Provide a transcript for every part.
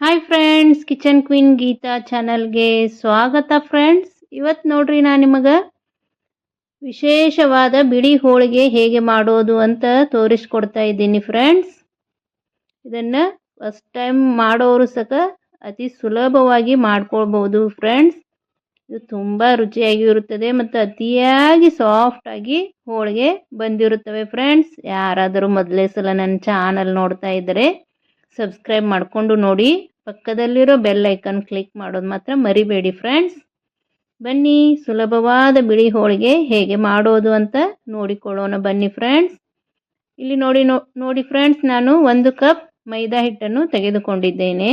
Hi friends kitchen queen Geetha ಚಾನಲ್ಗೆ ಸ್ವಾಗತ friends ಇವತ್ತು ನೋಡ್ರಿ ನಾನು ನಿಮಗೆ ವಿಶೇಷವಾದ ಬಿಳಿ ಹೋಳಿಗೆ ಹೇಗೆ ಮಾಡೋದು ಅಂತ ತೋರಿಸ್ಕೊಡ್ತಾ ಇದ್ದೀನಿ ಫ್ರೆಂಡ್ಸ್ ಇದನ್ನು ಫಸ್ಟ್ ಟೈಮ್ ಮಾಡೋರು ಸಹ ಅತಿ ಸುಲಭವಾಗಿ ಮಾಡ್ಕೊಳ್ಬೋದು ಫ್ರೆಂಡ್ಸ್ ಇದು ತುಂಬ ರುಚಿಯಾಗಿರುತ್ತದೆ ಮತ್ತು ಅತಿಯಾಗಿ ಸಾಫ್ಟಾಗಿ ಹೋಳಿಗೆ ಬಂದಿರುತ್ತವೆ ಫ್ರೆಂಡ್ಸ್ ಯಾರಾದರೂ ಮೊದಲೇ ಸಲ ನನ್ನ ಚಾನಲ್ ನೋಡ್ತಾ ಇದ್ದರೆ ಸಬ್ಸ್ಕ್ರೈಬ್ ಮಾಡಿಕೊಂಡು ನೋಡಿ. ಪಕ್ಕದಲ್ಲಿರೋ ಬೆಲ್ ಐಕನ್ ಕ್ಲಿಕ್ ಮಾಡೋದು ಮಾತ್ರ ಮರಿಬೇಡಿ ಫ್ರೆಂಡ್ಸ್ ಬನ್ನಿ, ಸುಲಭವಾದ ಬಿಳಿ ಹೋಳಿಗೆ ಹೇಗೆ ಮಾಡೋದು ಅಂತ ನೋಡಿಕೊಳ್ಳೋಣ. ಬನ್ನಿ ಫ್ರೆಂಡ್ಸ್ ಇಲ್ಲಿ ನೋಡಿ ನೋಡಿ ಫ್ರೆಂಡ್ಸ್ ನಾನು ಒಂದು ಕಪ್ ಮೈದಾ ಹಿಟ್ಟನ್ನು ತೆಗೆದುಕೊಂಡಿದ್ದೇನೆ.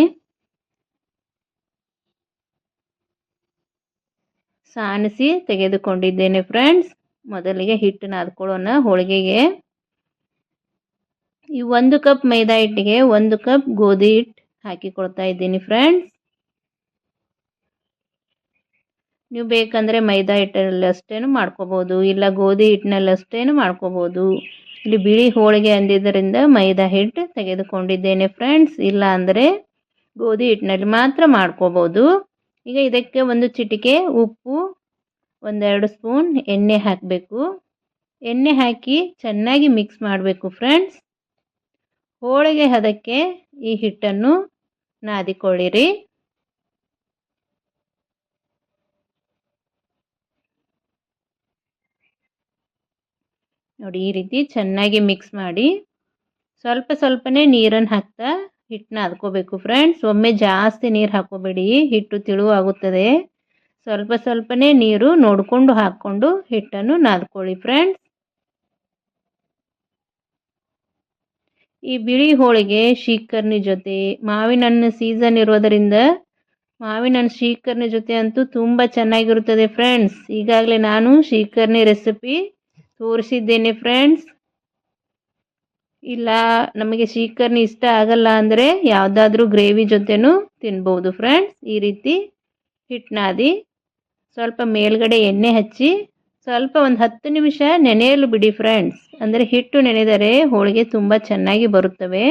ಸಾನಿಸಿ ತೆಗೆದುಕೊಂಡಿದ್ದೇನೆ ಫ್ರೆಂಡ್ಸ್ ಮೊದಲಿಗೆ ಹಿಟ್ಟನ್ನು ನಾದ್ಕೊಳ್ಳೋಣ ಹೋಳಿಗೆಗೆ. ಈ ಒಂದು ಕಪ್ ಮೈದಾ ಹಿಟ್ಟಿಗೆ ಒಂದು ಕಪ್ ಗೋಧಿ ಹಿಟ್ಟು ಹಾಕಿಕೊಳ್ತಾ ಇದ್ದೀನಿ ಫ್ರೆಂಡ್ಸ್ ನೀವು ಬೇಕಂದರೆ ಮೈದಾ ಹಿಟ್ಟಲ್ಲಿ ಅಷ್ಟೇನು ಮಾಡ್ಕೋಬೋದು, ಇಲ್ಲ ಗೋಧಿ ಹಿಟ್ಟಿನಲ್ಲಿ ಅಷ್ಟೇನು ಮಾಡ್ಕೋಬೋದು. ಇಲ್ಲಿ ಬಿಳಿ ಹೋಳಿಗೆ ಅಂದಿದ್ದರಿಂದ ಮೈದಾ ಹಿಟ್ಟು ತೆಗೆದುಕೊಂಡಿದ್ದೇನೆ ಫ್ರೆಂಡ್ಸ್ ಇಲ್ಲ ಅಂದರೆ ಗೋಧಿ ಹಿಟ್ಟಿನಲ್ಲಿ ಮಾತ್ರ ಮಾಡ್ಕೋಬೋದು. ಈಗ ಇದಕ್ಕೆ ಒಂದು ಚಿಟಿಕೆ ಉಪ್ಪು, ಒಂದೆರಡು ಸ್ಪೂನ್ ಎಣ್ಣೆ ಹಾಕಬೇಕು. ಎಣ್ಣೆ ಹಾಕಿ ಚೆನ್ನಾಗಿ ಮಿಕ್ಸ್ ಮಾಡಬೇಕು ಫ್ರೆಂಡ್ಸ್ ಹೋಳಿಗೆ ಹದಕ್ಕೆ ಈ ಹಿಟ್ಟನ್ನು ನಾದಿಕೊಳ್ಳಿರಿ. ನೋಡಿ, ಈ ರೀತಿ ಚೆನ್ನಾಗಿ ಮಿಕ್ಸ್ ಮಾಡಿ ಸ್ವಲ್ಪ ಸ್ವಲ್ಪನೇ ನೀರನ್ನು ಹಾಕ್ತಾ ಹಿಟ್ಟನ್ನ ಅದ್ಕೋಬೇಕು ಫ್ರೆಂಡ್ಸ್ ಒಮ್ಮೆ ಜಾಸ್ತಿ ನೀರು ಹಾಕೋಬೇಡಿ ಹಿಟ್ಟು ತಿಳುವಾಗುತ್ತದೆ ಸ್ವಲ್ಪ ಸ್ವಲ್ಪನೇ ನೀರು ನೋಡಿಕೊಂಡು ಹಾಕ್ಕೊಂಡು ಹಿಟ್ಟನ್ನು ನಾದ್ಕೊಳ್ಳಿ ಫ್ರೆಂಡ್ಸ್ ಈ ಬಿಳಿ ಹೋಳಿಗೆ ಶೀಕರ್ನಿ ಜೊತೆ ಮಾವಿನ ಹಣ್ಣು ಸೀಸನ್ ಇರೋದರಿಂದ ಮಾವಿನ ಹಣ್ಣು ಶೀಕರ್ನಿ ಜೊತೆ ಅಂತೂ ತುಂಬ ಚೆನ್ನಾಗಿರುತ್ತದೆ ಫ್ರೆಂಡ್ಸ್ ಈಗಾಗಲೇ ನಾನು ಶೀಕರ್ನಿ ರೆಸಿಪಿ ತೋರಿಸಿದ್ದೇನೆ ಫ್ರೆಂಡ್ಸ್ ಇಲ್ಲ, ನಮಗೆ ಶೀಕರ್ನಿ ಇಷ್ಟ ಆಗಲ್ಲ ಅಂದರೆ ಯಾವುದಾದ್ರೂ ಗ್ರೇವಿ ಜೊತೆನೂ ತಿನ್ಬೋದು ಫ್ರೆಂಡ್ಸ್ ಈ ರೀತಿ ಹಿಟ್ಟು ಸ್ವಲ್ಪ ಮೇಲ್ಗಡೆ ಎಣ್ಣೆ ಹಚ್ಚಿ ಸ್ವಲ್ಪ ಒಂದು ಹತ್ತು ನಿಮಿಷ ನೆನೆಯಲು ಬಿಡಿ ಫ್ರೆಂಡ್ಸ್ ಅಂದರೆ ಹಿಟ್ಟು ನೆನೆದರೆ ಹೋಳಿಗೆ ತುಂಬ ಚೆನ್ನಾಗಿ ಬರುತ್ತವೆ.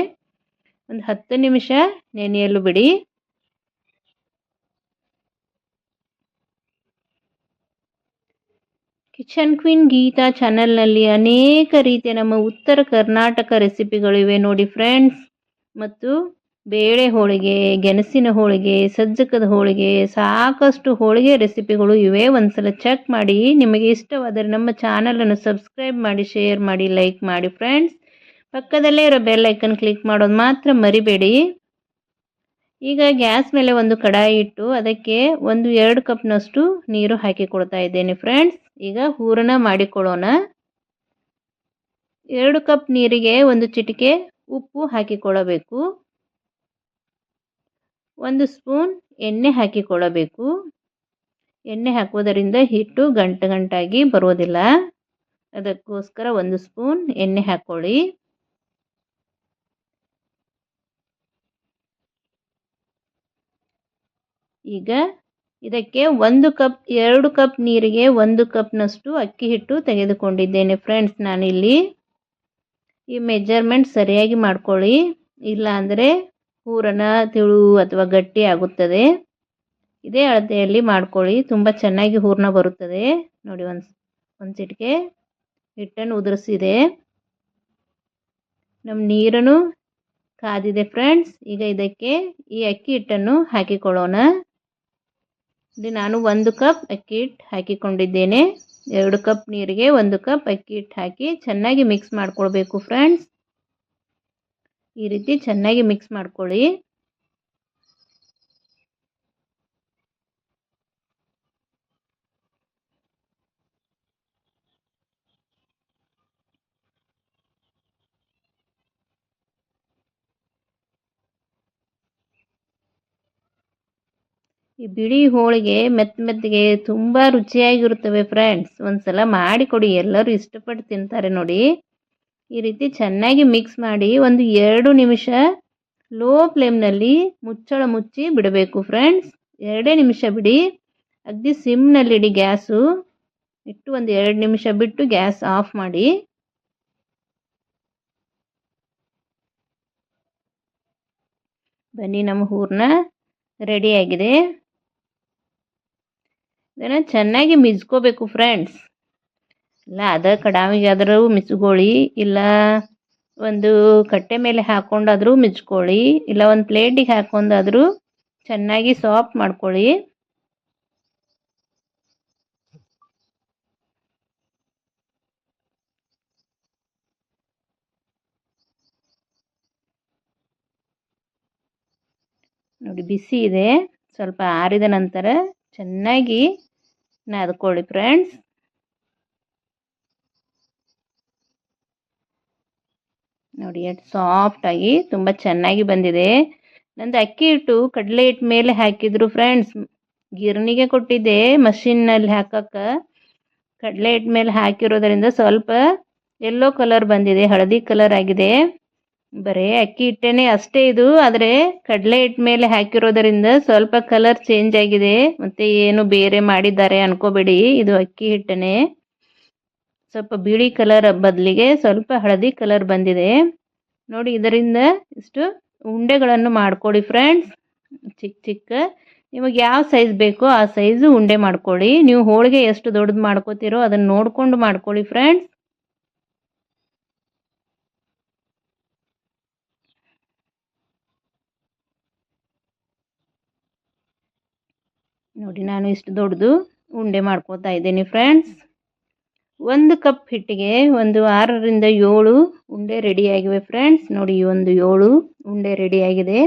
ಒಂದು ಹತ್ತು ನಿಮಿಷ ನೆನೆಯಲು ಬಿಡಿ. ಕಿಚನ್ ಕ್ವೀನ್ ಗೀತಾ ಚಾನಲ್ನಲ್ಲಿ ಅನೇಕ ರೀತಿಯ ನಮ್ಮ ಉತ್ತರ ಕರ್ನಾಟಕ ರೆಸಿಪಿಗಳಿವೆ ನೋಡಿ ಫ್ರೆಂಡ್ಸ್ ಮತ್ತು ಬೇಳೆ ಹೋಳಿಗೆ, ಗೆಣಸಿನ ಹೋಳಿಗೆ, ಸಜ್ಜಕದ ಹೋಳಿಗೆ, ಸಾಕಷ್ಟು ಹೋಳಿಗೆ ರೆಸಿಪಿಗಳು ಇವೆ. ಒಂದ್ಸಲ ಚೆಕ್ ಮಾಡಿ. ನಿಮಗೆ ಇಷ್ಟವಾದರೆ ನಮ್ಮ ಚಾನಲನ್ನು ಸಬ್ಸ್ಕ್ರೈಬ್ ಮಾಡಿ ಶೇರ್ ಮಾಡಿ ಲೈಕ್ ಮಾಡಿ ಫ್ರೆಂಡ್ಸ್ ಪಕ್ಕದಲ್ಲೇ ಇರೋ ಬೆಲ್ ಐಕನ್ ಕ್ಲಿಕ್ ಮಾಡೋದು ಮಾತ್ರ ಮರಿಬೇಡಿ. ಈಗ ಗ್ಯಾಸ್ ಮೇಲೆ ಒಂದು ಕಡಾಯಿ ಇಟ್ಟು ಅದಕ್ಕೆ ಒಂದು ಎರಡು ಕಪ್ನಷ್ಟು ನೀರು ಹಾಕಿ ಕೊಡ್ತಾ ಇದ್ದೇನೆ ಫ್ರೆಂಡ್ಸ್ ಈಗ ಹೂರಣ ಮಾಡಿಕೊಳ್ಳೋಣ. ಎರಡು ಕಪ್ ನೀರಿಗೆ ಒಂದು ಚಿಟಿಕೆ ಉಪ್ಪು ಹಾಕಿಕೊಳ್ಳಬೇಕು. ಒಂದು ಸ್ಪೂನ್ ಎಣ್ಣೆ ಹಾಕಿಕೊಳ್ಳಬೇಕು. ಎಣ್ಣೆ ಹಾಕುವುದರಿಂದ ಹಿಟ್ಟು ಗಂಟು ಗಂಟಾಗಿ ಬರೋದಿಲ್ಲ ಅದಕ್ಕೋಸ್ಕರ ಒಂದು ಸ್ಪೂನ್ ಎಣ್ಣೆ ಹಾಕ್ಕೊಳ್ಳಿ ಈಗ ಇದಕ್ಕೆ ಒಂದು ಕಪ್, ಎರಡು ಕಪ್ ನೀರಿಗೆ ಒಂದು ಕಪ್ನಷ್ಟು ಅಕ್ಕಿ ಹಿಟ್ಟು ತೆಗೆದುಕೊಂಡಿದ್ದೇನೆ ಫ್ರೆಂಡ್ಸ್ ನಾನಿಲ್ಲಿ. ಈ ಮೆಜರ್ಮೆಂಟ್ ಸರಿಯಾಗಿ ಮಾಡ್ಕೊಳ್ಳಿ. ಇಲ್ಲ ಅಂದರೆ ಹೂರಣ ತಿಳು ಅಥವಾ ಗಟ್ಟಿ ಆಗುತ್ತದೆ. ಇದೇ ಅಳತೆಯಲ್ಲಿ ಮಾಡ್ಕೊಳ್ಳಿ. ತುಂಬ ಚೆನ್ನಾಗಿ ಹೂರಣ ಬರುತ್ತದೆ. ನೋಡಿ ಒಂದು ಒಂದು ಸಿಟಿಗೆ ಹಿಟ್ಟನ್ನು ಉದುರಿಸಿದೆ. ನಮ್ಮ ನೀರನ್ನು ಕಾದಿದೆ ಫ್ರೆಂಡ್ಸ್. ಈಗ ಇದಕ್ಕೆ ಈ ಅಕ್ಕಿ ಹಿಟ್ಟನ್ನು ಹಾಕಿಕೊಳ್ಳೋಣ. ಇಲ್ಲಿ ನಾನು ಒಂದು ಕಪ್ ಅಕ್ಕಿ ಹಿಟ್ಟು ಹಾಕಿಕೊಂಡಿದ್ದೇನೆ. ಎರಡು ಕಪ್ ನೀರಿಗೆ ಒಂದು ಕಪ್ ಅಕ್ಕಿ ಹಿಟ್ಟು ಹಾಕಿ ಚೆನ್ನಾಗಿ ಮಿಕ್ಸ್ ಮಾಡಿಕೊಳ್ಬೇಕು ಫ್ರೆಂಡ್ಸ್. ಈ ರೀತಿ ಚೆನ್ನಾಗಿ ಮಿಕ್ಸ್ ಮಾಡ್ಕೊಳ್ಳಿ. ಈ ಬಿಳಿ ಹೋಳಿಗೆ ಮೆತ್ತ ಮೆತ್ತಗೆ ತುಂಬ ರುಚಿಯಾಗಿರುತ್ತವೆ ಫ್ರೆಂಡ್ಸ್ ಒಂದ್ಸಲ ಮಾಡಿಕೊಡಿ ಎಲ್ಲರೂ ಇಷ್ಟಪಟ್ಟು ತಿಂತಾರೆ ನೋಡಿ. ಈ ರೀತಿ ಚೆನ್ನಾಗಿ ಮಿಕ್ಸ್ ಮಾಡಿ ಒಂದು ಎರಡು ನಿಮಿಷ ಲೋ ಫ್ಲೇಮ್ನಲ್ಲಿ ಮುಚ್ಚಳ ಮುಚ್ಚಿ ಬಿಡಬೇಕು ಫ್ರೆಂಡ್ಸ್ ಎರಡೇ ನಿಮಿಷ ಬಿಡಿ. ಅಗದಿ ಸಿಮ್ನಲ್ಲಿಡಿ ಗ್ಯಾಸು ಇಟ್ಟು ಒಂದು ಎರಡು ನಿಮಿಷ ಬಿಟ್ಟು ಗ್ಯಾಸ್ ಆಫ್ ಮಾಡಿ. ಬನ್ನಿ ನಮ್ಮ ಹೂರ್ನ ರೆಡಿಯಾಗಿದೆ ಇದನ್ನು ಚೆನ್ನಾಗಿ ಮಿಜ್ಕೋಬೇಕು ಫ್ರೆಂಡ್ಸ್ ಇಲ್ಲ, ಅದ ಕಡಾವಿಗೆ ಆದರೂ ಮಿಚ್ಕೊಳ್ಳಿ ಇಲ್ಲ ಒಂದು ಕಟ್ಟೆ ಮೇಲೆ ಹಾಕ್ಕೊಂಡಾದರೂ ಮಿಚ್ಕೊಳ್ಳಿ ಇಲ್ಲ ಒಂದು ಪ್ಲೇಟಿಗೆ ಹಾಕ್ಕೊಂಡಾದರೂ ಚೆನ್ನಾಗಿ ಸಾಫ್ಟ್ ಮಾಡ್ಕೊಳ್ಳಿ ನೋಡಿ, ಬಿಸಿ ಇದೆ, ಸ್ವಲ್ಪ ಆರಿದ ನಂತರ ಚೆನ್ನಾಗಿ ನಾದ್ಕೊಳ್ಳಿ ಫ್ರೆಂಡ್ಸ್ ನೋಡಿ ಎಷ್ಟು ಸಾಫ್ಟಾಗಿ ತುಂಬ ಚೆನ್ನಾಗಿ ಬಂದಿದೆ. ನಂದು ಅಕ್ಕಿ ಹಿಟ್ಟು ಕಡಲೆ ಹಿಟ್ಟು ಮೇಲೆ ಹಾಕಿದ್ರು ಫ್ರೆಂಡ್ಸ್ ಗಿರಣಿಗೆ ಕೊಟ್ಟಿದ್ದೆ ಮಷಿನ್ನಲ್ಲಿ ಹಾಕಕ್ಕೆ. ಕಡಲೆ ಹಿಟ್ಟು ಮೇಲೆ ಹಾಕಿರೋದರಿಂದ ಸ್ವಲ್ಪ ಎಲ್ಲೋ ಕಲರ್ ಬಂದಿದೆ, ಹಳದಿ ಕಲರ್ ಆಗಿದೆ. ಬರೇ ಅಕ್ಕಿ ಹಿಟ್ಟೇನೆ ಅಷ್ಟೇ ಇದು, ಆದರೆ ಕಡಲೆ ಹಿಟ್ಟು ಮೇಲೆ ಹಾಕಿರೋದರಿಂದ ಸ್ವಲ್ಪ ಕಲರ್ ಚೇಂಜ್ ಆಗಿದೆ. ಮತ್ತು ಏನು ಬೇರೆ ಮಾಡಿದ್ದಾರೆ ಅನ್ಕೋಬೇಡಿ, ಇದು ಅಕ್ಕಿ ಹಿಟ್ಟನೇ. ಸ್ವಲ್ಪ ಬಿಳಿ ಕಲರ್ ಬದಲಿಗೆ ಸ್ವಲ್ಪ ಹಳದಿ ಕಲರ್ ಬಂದಿದೆ. ನೋಡಿ ಇದರಿಂದ ಇಷ್ಟು ಉಂಡೆಗಳನ್ನು ಮಾಡ್ಕೊಳ್ಳಿ ಫ್ರೆಂಡ್ಸ್ ಚಿಕ್ಕ ಚಿಕ್ಕ. ನಿಮಗೆ ಯಾವ ಸೈಜ್ ಬೇಕೋ ಆ ಸೈಜು ಉಂಡೆ ಮಾಡ್ಕೊಳ್ಳಿ ನೀವು ಹೋಳಿಗೆ ಎಷ್ಟು ದೊಡ್ಡದು ಮಾಡ್ಕೋತೀರೋ ಅದನ್ನು ನೋಡಿಕೊಂಡು ಮಾಡ್ಕೊಳ್ಳಿ ಫ್ರೆಂಡ್ಸ್ ನೋಡಿ ನಾನು ಇಷ್ಟು ದೊಡ್ಡದು ಉಂಡೆ ಮಾಡ್ಕೋತಾ ಇದ್ದೀನಿ ಫ್ರೆಂಡ್ಸ್ ಒಂದು ಕಪ್ ಹಿಟ್ಟಿಗೆ ಒಂದು ಆರರಿಂದ ಏಳು ಉಂಡೆ ರೆಡಿಯಾಗಿವೆ ಫ್ರೆಂಡ್ಸ್. ನೋಡಿ ಒಂದು ಏಳು ಉಂಡೆ ರೆಡಿಯಾಗಿದೆ.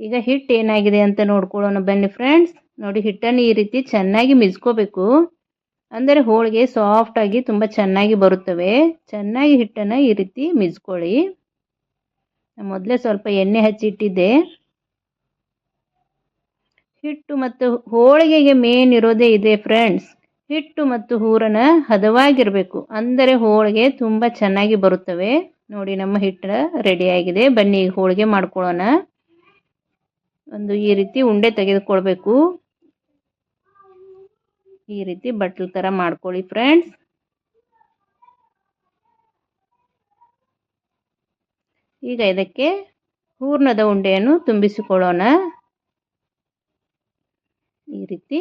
ಈಗ ಹಿಟ್ಟು ಏನಾಗಿದೆ ಅಂತ ನೋಡ್ಕೊಳ್ಳೋಣ ಬನ್ನಿ ಫ್ರೆಂಡ್ಸ್. ನೋಡಿ, ಹಿಟ್ಟನ್ನು ಈ ರೀತಿ ಚೆನ್ನಾಗಿ ಮಿಜ್ಕೋಬೇಕು. ಅಂದರೆ ಹೋಳಿಗೆ ಸಾಫ್ಟಾಗಿ ತುಂಬ ಚೆನ್ನಾಗಿ ಬರುತ್ತವೆ. ಚೆನ್ನಾಗಿ ಹಿಟ್ಟನ್ನು ಈ ರೀತಿ ಮಿಜ್ಕೊಳ್ಳಿ. ಮೊದಲೇ ಸ್ವಲ್ಪ ಎಣ್ಣೆ ಹಚ್ಚಿಟ್ಟಿದ್ದೆ. ಹಿಟ್ಟು ಮತ್ತು ಹೋಳಿಗೆಗೆ ಮೇನ್ ಇರೋದೇ ಇದೆ ಫ್ರೆಂಡ್ಸ್. ಹಿಟ್ಟು ಮತ್ತು ಹೂರಣ ಹದವಾಗಿರಬೇಕು. ಅಂದರೆ ಹೋಳಿಗೆ ತುಂಬ ಚೆನ್ನಾಗಿ ಬರುತ್ತವೆ. ನೋಡಿ ನಮ್ಮ ಹಿಟ್ಟು ರೆಡಿಯಾಗಿದೆ ಬನ್ನಿ, ಹೋಳಿಗೆ ಮಾಡ್ಕೊಳ್ಳೋಣ. ಒಂದು ಈ ರೀತಿ ಉಂಡೆ ತೆಗೆದುಕೊಳ್ಬೇಕು. ಈ ರೀತಿ ಬಟ್ಲು ಥರ ಮಾಡ್ಕೊಳ್ಳಿ ಫ್ರೆಂಡ್ಸ್ ಈಗ ಇದಕ್ಕೆ ಹೂರ್ಣದ ಉಂಡೆಯನ್ನು ತುಂಬಿಸಿಕೊಳ್ಳೋಣ. ಈ ರೀತಿ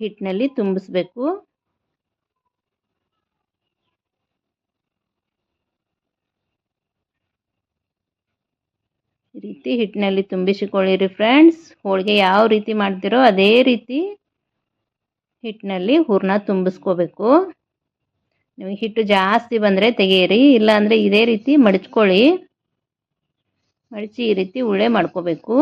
ಹಿಟ್ಟಿನಲ್ಲಿ ತುಂಬಿಸ್ಬೇಕು. ಈ ರೀತಿ ಹಿಟ್ಟಿನಲ್ಲಿ ತುಂಬಿಸಿಕೊಳ್ಳಿರಿ ಫ್ರೆಂಡ್ಸ್. ಹೋಳಿಗೆ ಯಾವ ರೀತಿ ಮಾಡ್ತಿರೋ ಅದೇ ರೀತಿ ಹಿಟ್ಟಿನಲ್ಲಿ ಹೂರ್ಣ ತುಂಬಿಸ್ಕೋಬೇಕು. ನಿಮಗೆ ಹಿಟ್ಟು ಜಾಸ್ತಿ ಬಂದರೆ ತೆಗೆಯಿರಿ, ಇಲ್ಲಾಂದರೆ ಇದೇ ರೀತಿ ಮಡಚ್ಕೊಳ್ಳಿ. ಮಡಚಿ ಈ ರೀತಿ ಉಳ್ಳೆ ಮಾಡ್ಕೋಬೇಕು.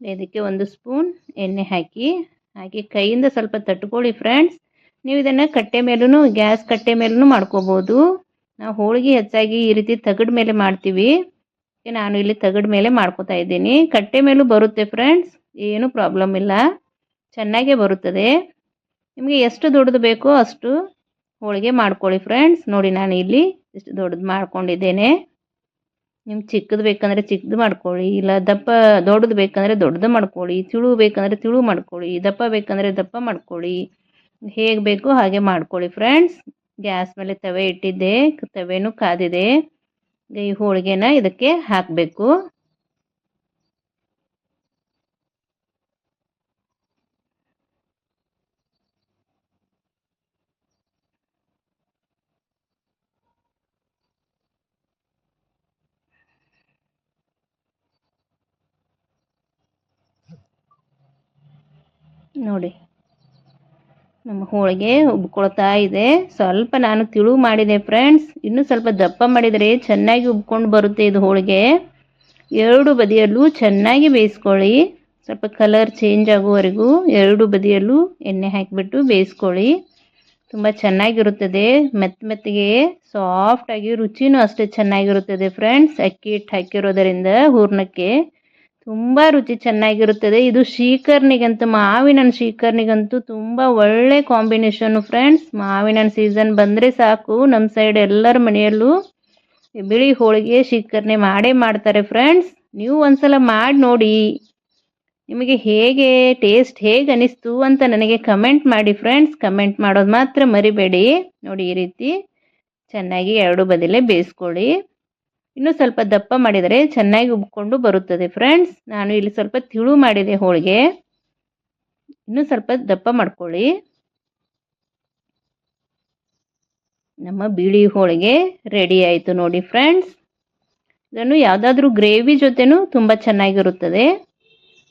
ಇದಕ್ಕೆ ಒಂದು ಸ್ಪೂನ್ ಎಣ್ಣೆ ಹಾಕಿ ಹಾಕಿ ಕೈಯಿಂದ ಸ್ವಲ್ಪ ತಟ್ಕೊಳ್ಳಿ ಫ್ರೆಂಡ್ಸ್ ನೀವು ಇದನ್ನು ಕಟ್ಟೆ ಮೇಲೂ ಗ್ಯಾಸ್ ಕಟ್ಟೆ ಮೇಲೂ ಮಾಡ್ಕೋಬೋದು. ನಾವು ಹೋಳಿಗೆ ಹೆಚ್ಚಾಗಿ ಈ ರೀತಿ ತಗಡ್ ಮೇಲೆ ಮಾಡ್ತೀವಿ. ನಾನು ಇಲ್ಲಿ ತಗಡ್ ಮೇಲೆ ಮಾಡ್ಕೋತಾ ಇದ್ದೀನಿ. ಕಟ್ಟೆ ಮೇಲೂ ಬರುತ್ತೆ ಫ್ರೆಂಡ್ಸ್ ಏನೂ ಪ್ರಾಬ್ಲಮ್ ಇಲ್ಲ. ಚೆನ್ನಾಗೇ ಬರುತ್ತದೆ. ನಿಮಗೆ ಎಷ್ಟು ದೊಡ್ಡದು ಬೇಕೋ ಅಷ್ಟು ಹೋಳಿಗೆ ಮಾಡ್ಕೊಳ್ಳಿ ಫ್ರೆಂಡ್ಸ್ ನೋಡಿ ನಾನು ಇಲ್ಲಿ ಎಷ್ಟು ದೊಡ್ಡದು ಮಾಡ್ಕೊಂಡಿದ್ದೇನೆ. ನಿಮ್ಗೆ ಚಿಕ್ಕದು ಬೇಕಂದ್ರೆ ಚಿಕ್ಕದು ಮಾಡ್ಕೊಳ್ಳಿ, ಇಲ್ಲ ದಪ್ಪ ದೊಡ್ಡದು ಬೇಕಂದರೆ ದೊಡ್ಡದು ಮಾಡ್ಕೊಳ್ಳಿ ತಿಳು ಬೇಕಂದರೆ ತಿಳು ಮಾಡ್ಕೊಳ್ಳಿ, ದಪ್ಪ ಬೇಕಂದ್ರೆ ದಪ್ಪ ಮಾಡ್ಕೊಳ್ಳಿ, ಹೇಗೆ ಬೇಕೋ ಹಾಗೆ ಮಾಡ್ಕೊಳ್ಳಿ ಫ್ರೆಂಡ್ಸ್. ಗ್ಯಾಸ್ ಮೇಲೆ ತವೆ ಇಟ್ಟಿದ್ದೆ ತವೆನೂ ಕಾದಿದೆ, ಈ ಹೋಳಿಗೆನ ಇದಕ್ಕೆ ಹಾಕಬೇಕು. ನೋಡಿ. ನಮ್ಮ ಹೋಳಿಗೆ ಉಬ್ಕೊಳ್ತಾ ಇದೆ. ಸ್ವಲ್ಪ ನಾನು ತಿಳು ಮಾಡಿದೆ ಫ್ರೆಂಡ್ಸ್ ಇನ್ನೂ ಸ್ವಲ್ಪ ದಪ್ಪ ಮಾಡಿದರೆ ಚೆನ್ನಾಗಿ ಉಬ್ಕೊಂಡು ಬರುತ್ತೆ ಇದು ಹೋಳಿಗೆ. ಎರಡು ಬದಿಯಲ್ಲೂ ಚೆನ್ನಾಗಿ ಬೇಯಿಸ್ಕೊಳ್ಳಿ. ಸ್ವಲ್ಪ ಕಲರ್ ಚೇಂಜ್ ಆಗುವವರೆಗೂ ಎರಡು ಬದಿಯಲ್ಲೂ ಎಣ್ಣೆ ಹಾಕಿಬಿಟ್ಟು ಬೇಯಿಸ್ಕೊಳ್ಳಿ. ತುಂಬ ಚೆನ್ನಾಗಿರುತ್ತದೆ. ಮೆತ್ತ ಮೆತ್ತಗೆ ಸಾಫ್ಟಾಗಿ ರುಚಿನೂ ಅಷ್ಟೇ ಚೆನ್ನಾಗಿರುತ್ತದೆ ಫ್ರೆಂಡ್ಸ್ ಅಕ್ಕಿ ಹಿಟ್ಟು ಹಾಕಿರೋದರಿಂದ ಹೂರ್ಣಕ್ಕೆ. ತುಂಬ ರುಚಿ ಚೆನ್ನಾಗಿರುತ್ತದೆ. ಇದು ಶೀಕರ್ನಿಗಂತೂ ಮಾವಿನ ಹಣ್ಣು ಶೀಕರ್ನಿಗಂತೂ ತುಂಬ ಒಳ್ಳೆ ಕಾಂಬಿನೇಷನ್ ಫ್ರೆಂಡ್ಸ್ ಮಾವಿನ ಹಣ್ಣು ಸೀಸನ್ ಬಂದರೆ ಸಾಕು. ನಮ್ಮ ಸೈಡ್ ಎಲ್ಲರ ಮನೆಯಲ್ಲೂ ಬಿಳಿ ಹೋಳಿಗೆ ಶೀಕರ್ಣಿ ಮಾಡೇ ಮಾಡ್ತಾರೆ ಫ್ರೆಂಡ್ಸ್ ನೀವು ಒಂದ್ಸಲ ಮಾಡಿ ನೋಡಿ. ನಿಮಗೆ ಹೇಗೆ ಟೇಸ್ಟ್ ಹೇಗೆ ಅನಿಸ್ತು ಅಂತ ನನಗೆ ಕಮೆಂಟ್ ಮಾಡಿ ಫ್ರೆಂಡ್ಸ್ ಕಮೆಂಟ್ ಮಾಡೋದು ಮಾತ್ರ ಮರಿಬೇಡಿ. ನೋಡಿ ಈ ರೀತಿ ಚೆನ್ನಾಗಿ ಎರಡು ಬದಲೇ ಬೇಯಿಸ್ಕೊಳ್ಳಿ. ಇನ್ನೂ ಸ್ವಲ್ಪ ದಪ್ಪ ಮಾಡಿದರೆ ಚೆನ್ನಾಗಿ ಉಬ್ಕೊಂಡು ಬರುತ್ತದೆ. ಫ್ರೆಂಡ್ಸ್ ನಾನು ಇಲ್ಲಿ ಸ್ವಲ್ಪ ತಿಳು ಮಾಡಿದೆ ಹೋಳಿಗೆ. ಇನ್ನು ಸ್ವಲ್ಪ ದಪ್ಪ ಮಾಡ್ಕೊಳ್ಳಿ. ನಮ್ಮ ಬಿಳಿ ಹೋಳಿಗೆ ರೆಡಿ ಆಯಿತು ನೋಡಿ ಫ್ರೆಂಡ್ಸ್ ಇದನ್ನು ಯಾವುದಾದ್ರೂ ಗ್ರೇವಿ ಜೊತೆನೂ ತುಂಬ ಚೆನ್ನಾಗಿರುತ್ತದೆ.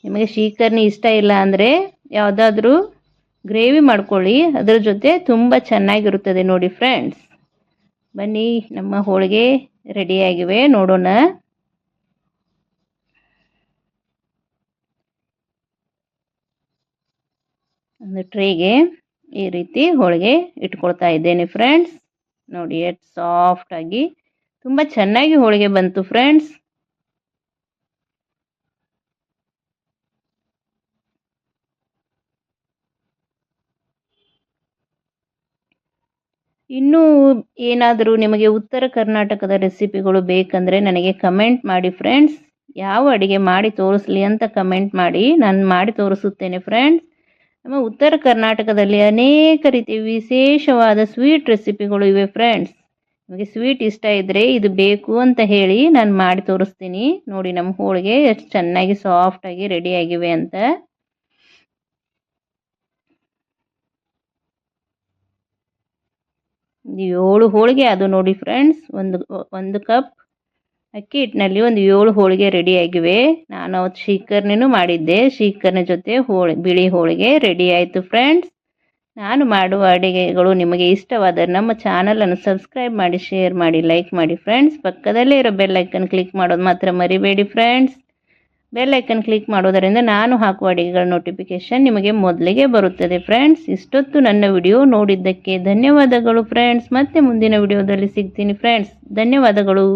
ನಿಮಗೆ ಶೀಕರ್ಣಿ ಇಷ್ಟ ಇಲ್ಲ ಅಂದರೆ ಯಾವುದಾದ್ರೂ ಗ್ರೇವಿ ಮಾಡ್ಕೊಳ್ಳಿ. ಅದರ ಜೊತೆ ತುಂಬ ಚೆನ್ನಾಗಿರುತ್ತದೆ ನೋಡಿ ಫ್ರೆಂಡ್ಸ್ ಬನ್ನಿ, ನಮ್ಮ ಹೋಳಿಗೆ ರೆಡಿಯಾಗಿವೆ ನೋಡೋಣ. ಒಂದು ಟ್ರೇಗೆ ಈ ರೀತಿ ಹೋಳಿಗೆ ಇಟ್ಕೊಳ್ತಾ ಇದ್ದೇನೆ ಫ್ರೆಂಡ್ಸ್ ನೋಡಿ ಎಷ್ಟು ಸಾಫ್ಟಾಗಿ ತುಂಬ ಚೆನ್ನಾಗಿ ಹೋಳಿಗೆ ಬಂತು ಫ್ರೆಂಡ್ಸ್ ಇನ್ನೂ ಏನಾದರೂ ನಿಮಗೆ ಉತ್ತರ ಕರ್ನಾಟಕದ ರೆಸಿಪಿಗಳು ಬೇಕಂದರೆ ನನಗೆ ಕಮೆಂಟ್ ಮಾಡಿ ಫ್ರೆಂಡ್ಸ್. ಯಾವ ಅಡುಗೆ ಮಾಡಿ ತೋರಿಸ್ಲಿ ಅಂತ ಕಮೆಂಟ್ ಮಾಡಿ. ನಾನು ಮಾಡಿ ತೋರಿಸುತ್ತೇನೆ ಫ್ರೆಂಡ್ಸ್. ನಮ್ಮ ಉತ್ತರ ಕರ್ನಾಟಕದಲ್ಲಿ ಅನೇಕ ರೀತಿ ವಿಶೇಷವಾದ ಸ್ವೀಟ್ ರೆಸಿಪಿಗಳು ಇವೆ ಫ್ರೆಂಡ್ಸ್. ನಿಮಗೆ ಸ್ವೀಟ್ ಇಷ್ಟ ಇದ್ದರೆ ಇದು ಬೇಕು ಅಂತ ಹೇಳಿ ನಾನು ಮಾಡಿ ತೋರಿಸ್ತೀನಿ. ನೋಡಿ ನಮ್ಮ ಹೋಳಿಗೆ ಎಷ್ಟು ಚೆನ್ನಾಗಿ ಸಾಫ್ಟಾಗಿ ರೆಡಿಯಾಗಿವೆ ಅಂತ. ಏಳು ಹೋಳಿಗೆ ಅದು ನೋಡಿ ಫ್ರೆಂಡ್ಸ್ ಒಂದು ಒಂದು ಕಪ್ ಅಕ್ಕಿ ಹಿಟ್ಟಿನಲ್ಲಿ ಒಂದು ಏಳು ಹೋಳಿಗೆ ರೆಡಿಯಾಗಿವೆ ನಾನು ಅವತ್ತು ಶೀಕರ್ಣಿನೂ ಮಾಡಿದ್ದೆ. ಶೀಕರ್ಣಿ ಜೊತೆ ಹೋಳಿ, ಬಿಳಿ ಹೋಳಿಗೆ ರೆಡಿ ಆಯಿತು ಫ್ರೆಂಡ್ಸ್ ನಾನು ಮಾಡುವ ಅಡುಗೆಗಳು ನಿಮಗೆ ಇಷ್ಟವಾದರೆ ನಮ್ಮ ಚಾನಲನ್ನು ಸಬ್ಸ್ಕ್ರೈಬ್ ಮಾಡಿ ಶೇರ್ ಮಾಡಿ ಲೈಕ್ ಮಾಡಿ ಫ್ರೆಂಡ್ಸ್ ಪಕ್ಕದಲ್ಲೇ ಇರೋ ಬೆಲ್ಲೈಕನ್ ಕ್ಲಿಕ್ ಮಾಡೋದು ಮಾತ್ರ ಮರಿಬೇಡಿ ಫ್ರೆಂಡ್ಸ್ ಬೆಲ್ ಐಕನ್ ಕ್ಲಿಕ್ ಮಾಡೋದರಿಂದ ನಾನು ಹಾಕುವ ಅಡಿಗೆಗಳ ನೋಟಿಫಿಕೇಷನ್ ನಿಮಗೆ ಮೊದಲಿಗೆ ಬರುತ್ತದೆ. ಫ್ರೆಂಡ್ಸ್ ಇಷ್ಟೊತ್ತು ನನ್ನ ವಿಡಿಯೋ ನೋಡಿದ್ದಕ್ಕೆ ಧನ್ಯವಾದಗಳು ಫ್ರೆಂಡ್ಸ್ ಮತ್ತೆ ಮುಂದಿನ ವಿಡಿಯೋದಲ್ಲಿ ಸಿಗ್ತೀನಿ ಫ್ರೆಂಡ್ಸ್ ಧನ್ಯವಾದಗಳು.